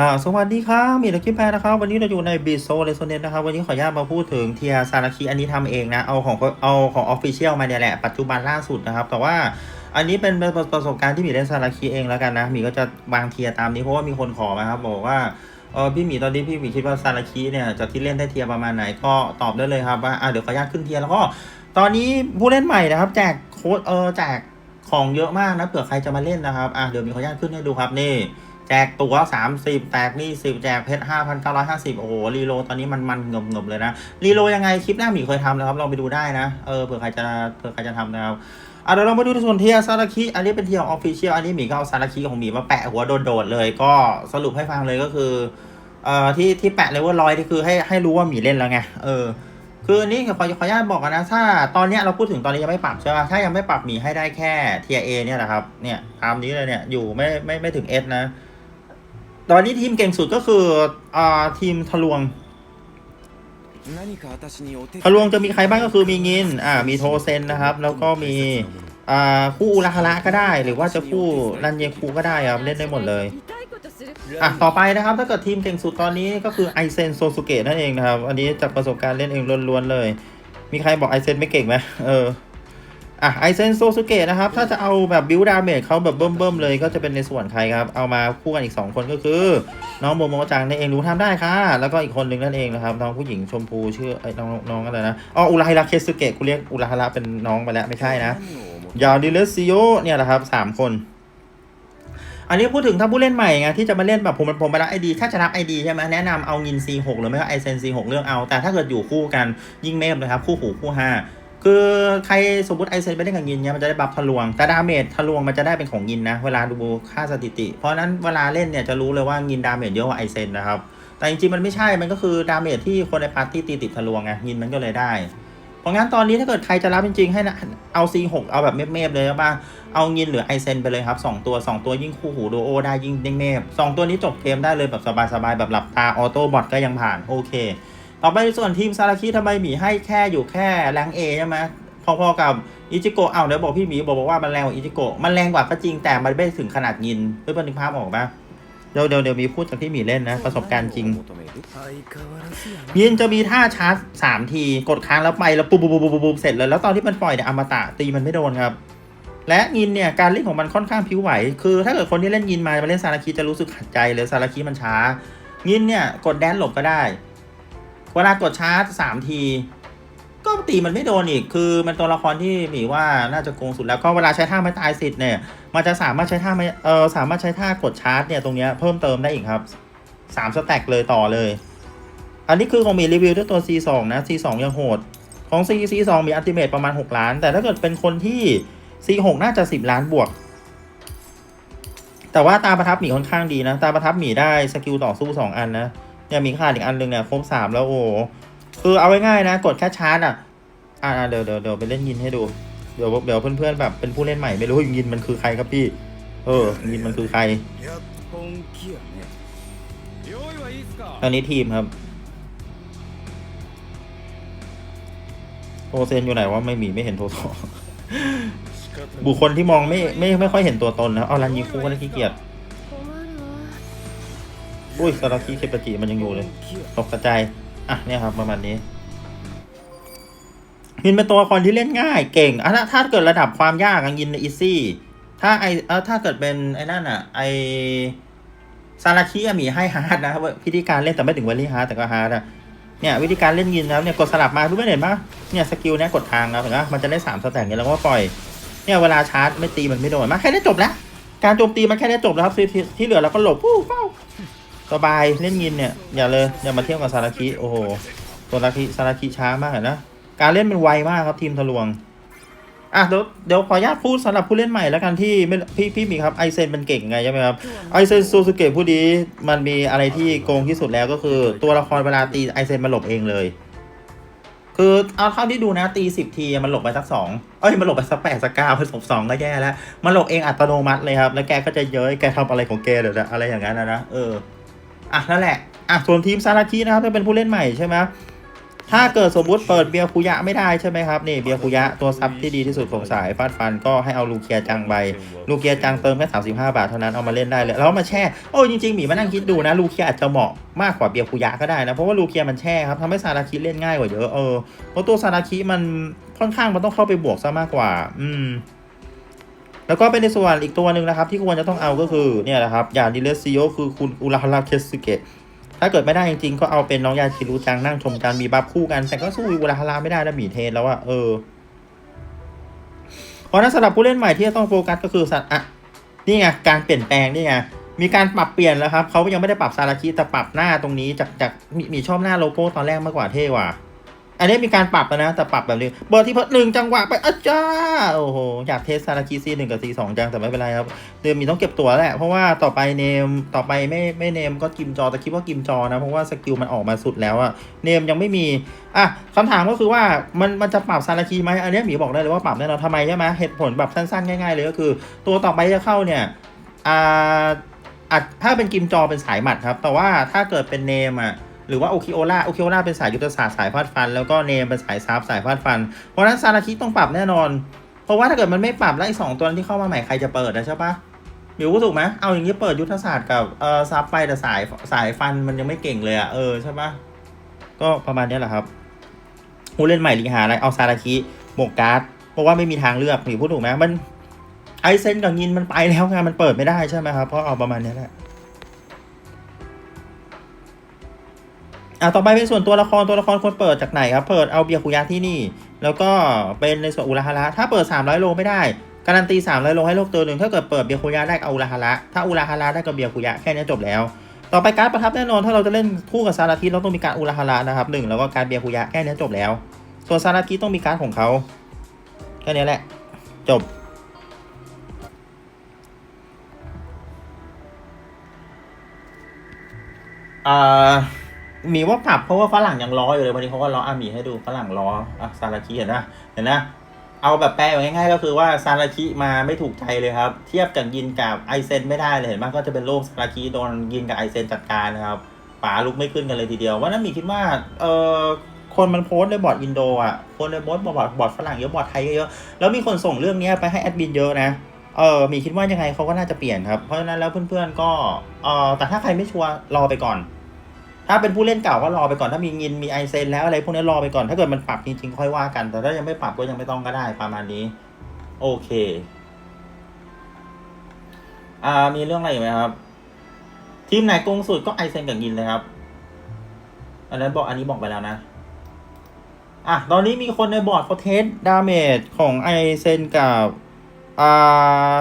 อ่าสวัสดีครับมีตะกี้แพรนะครับ วันนี้เราอยู่ในบีโซเลโซเนตนะครับ วันนี้ขออนุญาตมาพูดถึงเทียซาราคิอันนี้ทำเองนะ เอาของเอาของออฟฟิเชียลมาเนี่ยแหละ ปัจจุบันล่าสุดนะครับ แต่ว่าอันนี้เป็นประสบการณ์ที่มีเล่นซาราคิเองแล้วกันนะมีก็จะวางเทียตามนี้เพราะว่ามีคนขอมาครับ บอกว่าเออพี่หมีตอนนี้พี่หมีคิดว่าซาราคิเนี่ยจะที่เล่นได้เทียประมาณไหนก็ตอบได้เลยครับว่าอะเดี๋ยวขออนุญาตขึ้นเทียแล้วก็ตอนนี้ผู้เล่นใหม่นะครับ แจกโค้ดเออแจกของเยอะมากนะเผื่อใครจะมาเล่นนะครับอะเดี๋ยวมีขออนุญาตขึ้นให้ดูครับนี่ แจกตั๋ว30 แตกนี่10แจกเพชร5,950 โอ้โหรีโลตอนนี้มันมันเงมเงมเลยนะรีโลยังไงคลิปหน้าหมีเคยทำนะครับลองไปดูได้นะเออเผื่อใครจะเผื่อใครจะทำนะครับอะเดี๋ยวเรามาดูส่วนเทียซาราคิอันนี้เป็นเทียร์ออฟฟิเชียลอันนี้หมีก็เอาซาราคิของหมีมาแปะหัวโดดๆเลย ก็สรุปให้ฟังเลยก็คือเอ่อที่ที่แปะเลเวลร้อยที่คือให้ให้รู้ว่าหมีเล่นแล้วไงเออคืออันนี้ขอขออนุญาตบอกกันนะ ถ้าตอนนี้เราพูดถึงตอนนี้ยังไม่ปรับใช่ป่ะถ้ายังไม่ปรับหมีให้ได้แค่เทียเอเนี่ยแหละครับเนี่ยตามนี้เลยเนี่ยอยู่ไม่ไม่ไม่ถึงเอสนะ ตอนนี้ทีมเก่งสุดก็คืออ่าทีมทะลวง ทะลวงจะมีใครบ้างก็คือมีงิน อ่า มีโทเซนนะครับ แล้วก็มี อ่า คู่อุราคาระก็ได้ หรือว่าจะคู่รันเยคูก็ได้ครับ เล่นได้หมดเลย อะ ต่อไปนะครับ ถ้าเกิดทีมเก่งสุดตอนนี้ก็คือไอเซนโซสุเกะนั่นเองนะครับ อันนี้จากประสบการณ์เล่นเองล้วนๆเลย มีใครบอกไอเซนไม่เก่งไหมเออ อะไอเซนโซสุเกะนะครับ ถ้าจะเอาแบบบิวดาเมจเขาแบบเบิ่มๆเลยก็จะเป็นในส่วนใครครับ เอามาคู่กันอีก 2 คนก็คือ น้องโมโมจังนั่นเองรู้ทำได้ค่ะ แล้วก็อีกคนนึงนั่นเองนะครับ น้องผู้หญิงชมพูชื่อไอ้น้องน้องอะไรนะอ๋ออุไราฮิระเคสุเกะกูเรียกอุราฮิระเป็นน้องไปแล้วไม่ใช่นะยาวดิเลสซิโยเนี่ยแหละครับสามคน อันนี้พูดถึงถ้าผู้เล่นใหม่ไงที่จะมาเล่นแบบผมผมไปรับไอดีถ้าจะรับไอดีใช่ไหมแนะนำเอางิน C6 หรือไม่ก็ไอเซน C6 เลือกเอา แต่ถ้าเกิดอยู่คู่กันยิ่งเมฟนะครับคู่หูคู่ห้า คือใครสมมติไอเซนไปเล่นกับยินเนี่ยมันจะได้บัฟทะลวง แต่ดาเมจทะลวงมันจะได้เป็นของยินนะ เวลาดูค่าสถิติ เพราะนั้นเวลาเล่นเนี่ยจะรู้เลยว่ายินดาเมจเยอะกว่าไอเซนนะครับ แต่จริงๆมันไม่ใช่ มันก็คือดาเมจที่คนในปาร์ตี้ตีติดทะลวงไงยินมันก็เลยได้ เพราะงั้นตอนนี้ถ้าเกิดใครจะรับจริงๆให้นะเอา C6 เอาแบบเมฟๆเลยนะบ้างเอายินหรือไอเซนไปเลยครับ 2 ตัว 2 ตัวยิ่งคู่หูโดโอได้ยิ่งเด้งเมฟสองตัวนี้จบเกมได้เลยแบบสบายๆแบบหลับตาออโต้บอทก็ยังผ่านโอเค ต่อไปในส่วนทีมซาราคิทำไมหมีให้แค่อยู่แค่แรงเอใช่ไหมพอๆกับอิจิโกะเอาเดี๋ยวบอกพี่หมีบอกว่ามันแรงกว่าอิจิโกะมันแรงกว่าก็จริงแต่มันไม่ถึงขนาดยินเพื่อนนึกภาพออกปะเดี๋ยวเดี๋ยวเดี๋ยวมีพูดจากที่หมีเล่นนะ ประสบการณ์จริง ยินจะมีท่าชาร์จสามทีกดค้างแล้วไปแล้วปุ๊บปุ๊บปุ๊บปุ๊บปุบเสร็จเลยแล้วตอนที่มันปล่อยเนี่ยอมตะตีมันไม่โดนครับ และยินเนี่ยการเล่นของมันค่อนข้างผิวไหว คือถ้าเกิดคนที่เล่นยินมามาเล่นซาราคิจะรู้สึกขัดใจเลยซาราคิมันช้ายินเนี่ยกดแดนหลบก็ได้ เวลากดชาร์จสามที ก็ตีมันไม่โดนอีก คือมันตัวละครที่หมีว่าน่าจะโกงสุดแล้วก็เวลาใช้ท่าไม่ตายสิทธิ์เนี่ย มันจะสามารถใช้ท่าไม่เออสามารถใช้ท่ากดชาร์จเนี่ยตรงเนี้ยเพิ่มเติมได้อีกครับสามสแต็กเลยต่อเลย อันนี้คือของมีรีวิวด้วยตัว C2 นะ C2 ยังโหด ของ C C2 มีอัลติเมตประมาณ 6 ล้าน แต่ถ้าเกิดเป็นคนที่ C6 น่าจะ 10 ล้านบวก แต่ว่าตาประทับหมีค่อนข้างดีนะ ตาประทับหมีได้สกิลต่อสู้ 2 อันนะ เนี่ยมีขาดอีกอันหนึ่งเนี่ยครบ3แล้วโอ้โหคือเอาง่ายๆนะ กดแค่ชาร์จอะอ่าเดี๋ยวเดี๋ยวเดี๋ยวไปเล่นยินให้ดู เดี๋ยวเดี๋ยวเพื่อนๆแบบเป็นผู้เล่นใหม่ไม่รู้ยินมันคือใครครับพี่ เออ ยินมันคือใครอันนี้ทีมครับโทเซนอยู่ไหนว่าไม่มีไม่เห็นโทโซบุคคลที่มองไม่ไม่ไม่ค่อยเห็นตัวตนนะเอารันยิงฟูก็ได้ขี้เกียจ อุ้ยสาราคิเคปจิมันยังอยู่เลยตกกระจายอะเนี่ยครับประมาณนี้ยินเป็นตัวละครที่เล่นง่ายเก่งอะถ้าถ้าเกิดระดับความยากยินอีซี่ถ้าไอเออถ้าเกิดเป็นไอ้นั่นอะ ไอซาราคิมีให้ฮาร์ดนะครับวิธีการเล่นแต่ไม่ถึงเวลี่ฮาร์ดแต่ก็ฮาร์ดอะเนี่ยวิธีการเล่นยินนะครับเนี่ยกดสลับมารู้ไหมเห็นปะเนี่ยสกิลเนี่ยกดทางนะเห็นปะมันจะได้สามสแต็กเนี่ยแล้วก็ปล่อยเนี่ยเวลาชาร์จไม่ตีมันไม่โดนมาแค่นี้จบแล้วการโจมตีมันแค่นี้จบแล้วครับที่เหลือเราก็หลบฟู้เฝ้า สบายเล่นยินเนี่ยอย่าเลยอย่ามาเทียบกับซาราคิโอ้โหตัวซาราคิซาราคิช้ามากเห็นนะการเล่นมันไวมากครับทีมทะลวงอะเดี๋ยวเดี๋ยวขออนุญาตพูดสำหรับผู้เล่นใหม่แล้วกันที่ไม่พี่พี่มีครับไอเซนมันเก่งไงใช่ไหมครับไอเซนซูซูเกะผู้ดีมันมีอะไรที่โกงที่สุดแล้วก็คือ ตัวละครเวลาตีไอเซนมันหลบเองเลย คือเอาเท่าที่ดูนะตีสิบทีมันหลบไปสักสองเอ้ยมันหลบไปสักแปดสักเก้าผสมสองก็แย่แล้ว มันหลบเองอัตโนมัติเลยครับ แล้วแกก็จะเย้ยแกทำอะไรของแกเดี๋ยวอะไรอย่างนั้นนะนะเออ นั่นแหละอะส่วนทีมซาราคินะครับถ้าเป็นผู้เล่นใหม่ใช่ไหมถ้าเกิดสมมุติเปิดเบียร์คุยะไม่ได้ใช่ไหมครับนี่เบียร์คุยะตัวซับที่ดีที่สุดของสายฟาดฟันก็ให้เอาลูเคียจังไปลูเคียจังเติมแค่35 บาทเท่านั้นเอามาเล่นได้เลยแล้วมาแช่โอ้ยจริงๆหมีมานั่งคิดดูนะลูเคียอาจจะเหมาะมากกว่าเบียร์คุยะก็ได้นะเพราะว่าลูเคียมันแช่ครับทำให้ซาราคิเล่นง่ายกว่าเยอะเออเพราะตัวซาราคิมันค่อนข้างมันต้องเข้าไปบวกซะมากกว่า อืม แล้วก็เป็นในส่วนอีกตัวหนึ่งนะครับ ที่ควรจะต้องเอาก็คือเนี่ยแหละครับอย่างดิเลสซิโอคือคุณอุราฮาระเคสึเกะถ้าเกิดไม่ได้จริงๆ ก็เอาเป็นน้องยาคิรุจังนั่งชมการมีบัฟคู่กัน แต่ก็สู้อุราฮาระไม่ได้แล้วหมีเทนแล้วอะเออเพราะนั้นสำหรับผู้เล่นใหม่ที่จะต้องโฟกัสก็คือสัตว์อะนี่ไงการเปลี่ยนแปลงนี่ไงมีการปรับเปลี่ยนแล้วครับเขายังไม่ได้ปรับซาราคิแต่ปรับหน้าตรงนี้จากจากมมีชอบหน้าโลโก้ตอนแรกมากกว่าเท่กว่า อันนี้มีการปรับแล้วนะ แต่ปรับแบบนี้เบอร์ที่พดหนึ่งจังหวะไปอาจ้าโอ้โห อยากเทสซาราคิซีหนึ่งกับซีสองจัง แต่ไม่เป็นไรครับ เดิมมีต้องเก็บตัวแหละ เพราะว่าต่อไปเนม ต่อไปไม่ไม่เนมก็กิมจอ แต่คิดว่ากิมจอนะ เพราะว่าสกิลมันออกมาสุดแล้วอะเนมยังไม่มี อะคำถามก็คือว่ามันมันจะปรับซาราคิไหมอันนี้หมีบอกได้เลยว่าปรับแน่นอนทำไมใช่ไหมเหตุผลแบบสั้นๆ ง่ายๆ เลยก็คือ ตัวต่อไปจะเข้าเนี่ย อ่าอะถ้าเป็นกิมจอเป็นสายหมัดครับ แต่ว่าถ้าเกิดเป็นเนมอะ หรือว่าโอคิโอล่าโอคิโอล่าเป็นสายยุทธศาสตร์สายฟาดฟัน แล้วก็เนมเป็นสายซับสายฟาดฟัน เพราะฉะนั้นซาราคิต้องปรับแน่นอน เพราะว่าถ้าเกิดมันไม่ปรับแล้วไอ้สองตัวที่เข้ามาใหม่ใครจะเปิดนะใช่ปะมิวก็ถูกไหมเอาอย่างนี้เปิดยุทธศาสตร์กับเอ่อซับไปแต่สายสายฟันมันยังไม่เก่งเลยอะเออใช่ปะก็ประมาณนี้แหละครับผู้เล่นใหม่ลีหาอะไรเอาซาราคิบวกการ์ดเพราะว่าไม่มีทางเลือกมิวพูดถูกไหมมันไอเซนกับยินมันไปแล้วไงมันเปิดไม่ได้ใช่ไหมครับเพราะเอาประมาณนี้แหละ อะต่อไปเป็นส่วนตัวละครตัวละครควรเปิดจากไหนครับ เปิดเอาเบียร์คุยะที่นี่ แล้วก็เป็นในส่วนอุราฮาระถ้าเปิด 300 โลไม่ได้ การันตี 300 โลให้โลกตัวหนึ่งถ้าเกิดเปิดเบียร์คุยะได้เอาอุราฮาระถ้าอุราฮาระได้กับเบียร์คุยะแค่นี้จบแล้ว ต่อไปการประทับแน่นอนถ้าเราจะเล่นคู่กับซาราคิเราต้องมีการอุราฮาระนะครับหนึ่งแล้วก็การเบียร์คุยะแค่นี้จบแล้ว ส่วนซาราคิต้องมีการดของเขาแค่นี้แหละ จบอ่า มีว่าปรับเพราะว่าฝรั่งยังล้ออยู่เลยวันนี้เขาก็ล้ออาหมีให้ดูฝรั่งล้ออะซาราคิเห็นนะเห็นนะเอาแบบแปลง่ายๆก็คือว่าซาราคิมาไม่ถูกใจเลยครับ เทียบกับยินกับไอเซนไม่ได้เลยเห็นไหมก็จะเป็นโลกซาราคิโดนยินกับไอเซนจัดการนะครับป๋าลุกไม่ขึ้นกันเลยทีเดียวว่านั้นมีคิดว่าเออคนมันโพสต์ในบอร์ดอินโดอะคนในบอร์ดบอร์ดบอร์ดฝรั่งเยอะบอร์ดไทยเยอะแล้วมีคนส่งเรื่องนี้ไปให้แอดมินเยอะนะเออมีคิดว่ายังไงเขาก็น่าจะเปลี่ยนครับ เพราะฉะนั้นแล้วเพื่อนๆก็เออแต่ถ้าใครไม่ชัวร์รอไปก่อน ถ้าเป็นผู้เล่นเก่าก็รอไปก่อนถ้ามีเงินมีไอเซนแล้วอะไรพวกนี้รอไปก่อนถ้าเกิดมันปรับจริงๆค่อยว่ากัน แต่ถ้ายังไม่ปรับก็ยังไม่ต้องก็ได้ประมาณนี้ โอเค อ่ามีเรื่องอะไรอีกไหมครับ ทีมไหนกงสุดก็ไอเซนกับยินเลยครับ อันนั้นบอกอันนี้บอกไปแล้วนะอะตอนนี้มีคนในบอร์ดเขาเทสดาเมจของไอเซนกับอ่า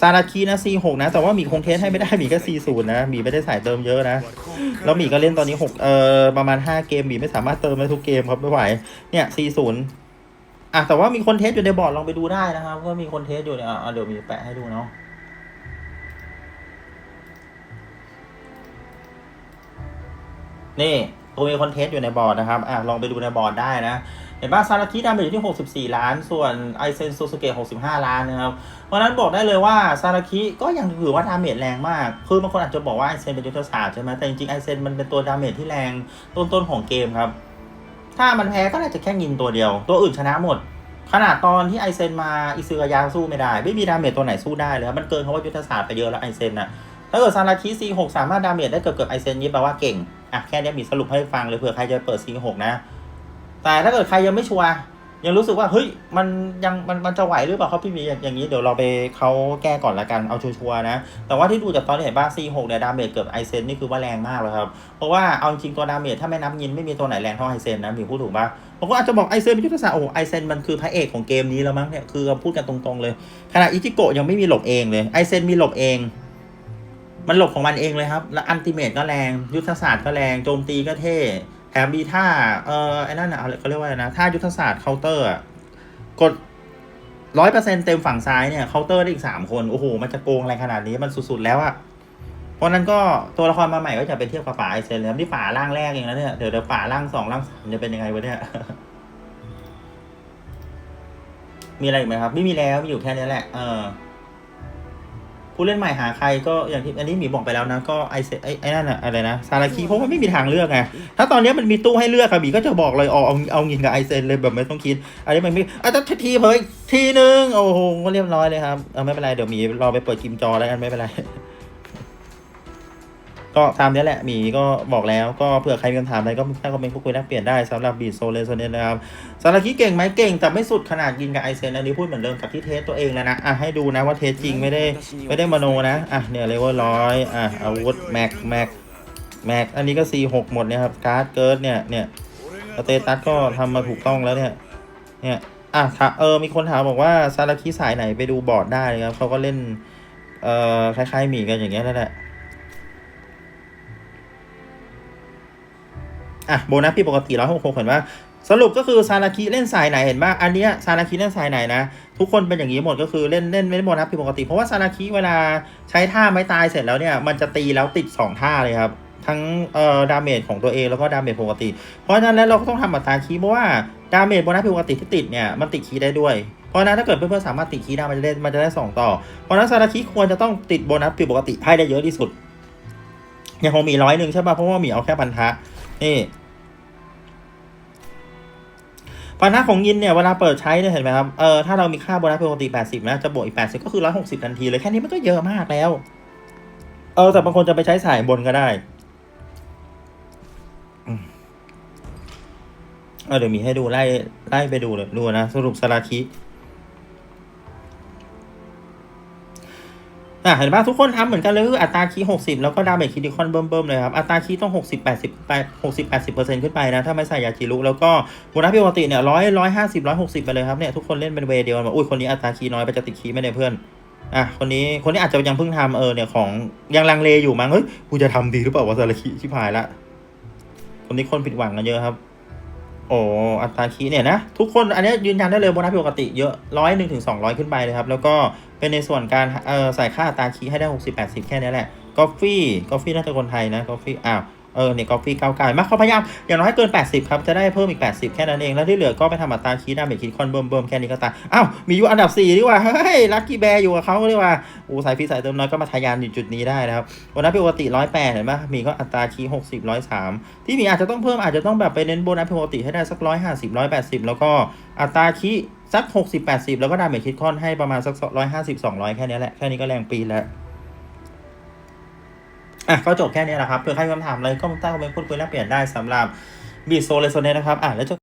ซาราคีนะ C6 นะ แต่ว่าหมีคงเทสให้ไม่ได้หมีก็ C0 นะหมีไม่ได้ใส่เติมเยอะนะ แล้วหมีก็เล่นตอนนี้6เอ่อประมาณ 5 เกมหมีไม่สามารถเติมได้ทุกเกมครับไม่ไหวเนี่ย C0 อะแต่ว่ามีคนเทสอยู่ในบอร์ดลองไปดูได้นะครับว่ามีคนเทสอยู่เนี่ยอะเดี๋ยวมีแปะให้ดูเนาะนี่ตัวมีคนเทสอยู่ในบอร์ดนะครับอะลองไปดูในบอร์ดได้นะ เห็นป่ะซาราคิดาเมจอยู่ที่ 64 ล้าน ส่วนไอเซนซูซูเกะ65 ล้านนะครับ เพราะนั้นบอกได้เลยว่าซาราคิก็ยังถือว่าดาเมจแรงมาก คือบางคนอาจจะบอกว่าไอเซนเป็นยุทธศาสตร์ใช่ไหมแต่จริงๆไอเซนมันเป็นตัวดาเมจที่แรงต้นๆของเกมครับ ถ้ามันแพ้ก็น่าจะแค่ยินตัวเดียว ตัวอื่นชนะหมด ขนาดตอนที่ไอเซนมาอิซึกายาสู้ไม่ได้ ไม่มีดาเมจตัวไหนสู้ได้เลยครับมันเกินคำว่ายุทธศาสตร์ไปเยอะแล้วไอเซนน่ะถ้าเกิดซาราคิ C6 สามารถดาเมจได้เกือบเกือบไอเซนนี้แปลว่าเก่งอะแค่นี้มีสรุปให้ฟังเลยเผื่อใครจะเปิด C6 นะ แต่ถ้าเกิดใครยังไม่ชัวร์ยังรู้สึกว่าเฮ้ยมันยังมันมันจะไหวหรือเปล่าครับพี่มีอย่างงนี้เดี๋ยวเราไปเขาแก้ก่อนละกันเอาชัวร์นะ แต่ว่าที่ดูจากตอนที่เห็นบ้า C6 เนี่ยดาเมจเกือบไอเซนนี่คือว่าแรงมากเลยครับ เพราะว่าเอาจริงตัวดาเมจถ้าไม่นับยินไม่มีตัวไหนแรงเท่าไอเซนนะมีพูดถูกปะผมก็อาจจะบอกไอเซนเป็นยุทธศาสตร์โอ้ไอเซนมันคือพระเอกของเกมนี้แล้วมั้งเนี่ยคือพูดกันตรงๆเลยขณะอิจิโกะยังไม่มีหลบเองเลยไอเซนมีหลบเองมันหลบของมันเองเลยครับ แล้วอันติเมตก็แรง ยุทธศาสตร์ก็แรง โจมตีก็เท่ แถมมีท่า เอ่อไอ้นั่นอะเขาเรียกว่าอะไรนะ ท่ายุทธศาสตร์เคาน์เตอร์กดร้อยเปอร์เซ็นเต็มฝั่งซ้ายเนี่ยเคาน์เตอร์ได้อีกสามคน โอ้โห มันจะโกงอะไรขนาดนี้มันสุดๆแล้วอะเพราะนั้นก็ตัวละครมาใหม่ก็จะไปเทียบกับป่าไอเซนเลยครับนี่ป่าร่างแรกเองนะเนี่ย เดี๋ยวเดี๋ยวป่าร่างสองร่างสามจะเป็นยังไงวะเนี่ย มีอะไรอีกไหมครับ ไม่มีแล้วมีอยู่แค่นี้แหละ เออ ผู้เล่นใหม่หาใครก็อย่างที่อันนี้หมีบอกไปแล้วนะก็ไอเซไอไอ้นั่นอะอะไรนะซาลาคีเพราะว่าไม่มีทางเลือกไงถ้าตอนนี้มันมีตู้ให้เลือกอะหมีก็จะบอกเลยเอาเอาเอางินกับไอเซนเลยแบบไม่ต้องคิดอันนี้มันไม่อะแต่ทีเผยทีนึงโอ้โหก็เรียบร้อยเลยครับเอาไม่เป็นไรเดี๋ยวหมีรอไปเปิดกิมจอแล้วกันไม่เป็นไร ก็ตามนี้แหละหมีก็บอกแล้วก็เผื่อใครมีคำถามอะไรก็ใต้คอมเมนต์พูดคุยแลกเปลี่ยนได้สำหรับบีโซเลโซเนนะครับซาราคิเก่งไหมเก่งแต่ไม่สุดขนาดยิงกับไอเซนอันนี้พูดเหมือนเดิมกับที่เทสตัวเองแล้วนะอะให้ดูนะว่าเทสจริงไม่ได้ไม่ได้มโนนะอะเนี่ยเลเวลร้อยอะอาวุธแม็กแม็กแม็กอันนี้ก็ C6 หมดเนี่ยครับการ์ดเกิร์ดเนี่ยเนี่ยสเตตัสก็ทำมาถูกต้องแล้วเนี่ยเนี่ยอะถ้าเออมีคนถามบอกว่าซาราคิสายไหนไปดูบอร์ดได้ครับเขาก็เล่นเอ่อคล้ายๆหมีกันอย่างเงี้ยนั่นแหละ อะโบนัสพี่ปกติร้อยหกหกเห็นว่า สรุปก็คือซาราคิเล่นสายไหนเห็นป่ะอันเนี้ยซาราคิเล่นสายไหนนะ ทุกคนเป็นอย่างนี้หมดก็คือเล่นเล่นไม่ได้โบนัสผิดปกติ เพราะว่าซาราคิเวลาใช้ท่าไม้ตายเสร็จแล้วเนี่ยมันจะตีแล้วติดสองท่าเลยครับทั้งเอ่อดาเมจของตัวเองแล้วก็ดาเมจปกติ เพราะฉะนั้นแล้วเราก็ต้องทำอัตราคีย์เพราะว่าดาเมจโบนัสผิดปกติที่ติดเนี่ยมันติดคีได้ด้วย เพราะนั้นถ้าเกิดเพื่อนๆสามารถติดคีได้มันจะได้มันจะได้สองต่อ เพราะนั้นซาราคิควรจะต้องติดโบนัสผิดปกติให้ได้เยอะที่สุดย่างของมีร้อยหนึ่งใช่ป่ะเพราะว่ามีเอาแค่พันธะ นี่พันะของยินเนี่ยเวลาเปิดใช้เนี่ยเห็นไหมครับ เออถ้าเรามีค่าโบนัสปกติ 80 นะ จะบวกอีก 80 ก็คือ 160 ทันทีเลย แค่นี้มันก็เยอะมากแล้ว เออแต่บางคนจะไปใช้สายบนก็ได้ เออเดี๋ยวมีให้ดูไล่ไล่ไปดูเลยดูนะ สรุปสาราคิ อะเห็นป่ะทุกคนทำเหมือนกันเลยคืออัตราคีย์60แล้วก็ดาเมจคิดิคอนเบิ่มๆเลยครับ อัตราคีย์ต้อง60 80 60 80เปอร์เซ็นต์ขึ้นไปนะ ถ้าไม่ใส่ยาจิรุแล้วก็โบนัสปกติเนี่ยร้อยร้อยห้าสิบร้อยหกสิบไปเลยครับเนี่ยทุกคนเล่นเป็นเวเดียวกันบอุ้ยคนนี้อัตราคีย์น้อยไปจะติดคีย์ไม่เนี่ยเพื่อนอะคนนี้คนนี้อาจจะยังเพิ่งทำเออเนี่ยของยังลังเลอยู่มั้งเฮ้ยกูจะทำดีหรือเปล่าวะสารคีชิบหายละคนนี้คนผิดหวังกันเยอะครับโอ้อัตราคีย์เนี่ยนะทุกคนอันนี้ยืนยันได้เลยโบนัสปกติเยอะร้อยหนึ่งถึงสองร้อยขึ้นไปเลยครับ แล้วก็ เป็นในส่วนการเออใส่ค่าอัตราคีให้ได้หกสิบแค่นี้แหละกาแฟกาแฟน่าจะคนไทยนะกาแฟอ้าวเออเนี่ยกาแฟเก้าไก่มาเขาพยายามอย่างน้อยเกิน 80 ครับ จะได้เพิ่มอีก 80 แค่นั้นเอง แล้วที่เหลือก็ไปทำอัตราคีย์ดาเมจคิดคอนเบิ่มเบิ่มแค่นี้ก็ตายอ้าวมีอยู่อันดับ 4 ดีกว่า เฮ้ย ลัคกี้แบร์อยู่กับเขาดีกว่าโอ้สายฟีสายเติมน้อยก็มาทะยานอยู่จุดนี้ได้นะครับ วันนั้นปกติ 108 เห็นไหมมีก็อัตราคี60 103 ที่มีอาจจะต้องเพิ่มอาจจะต้องแบบไปเน้นโบนัสปกติให้ได้สัก 150 180 แล้วก็อัตราคี สัก60 80แล้วก็ดาเมจคิดคอนให้ประมาณสัก150 200แค่นี้แหละ แค่นี้ก็แรงปีแล้ว อะ ก็จบแค่นี้แหละครับเผื่อใครมีคำถามอะไรก็ใต้คอมเมนต์พูดคุยแลกเปลี่ยนได้สำหรับบีโซเลโซเนนะครับ อะแล้วจบ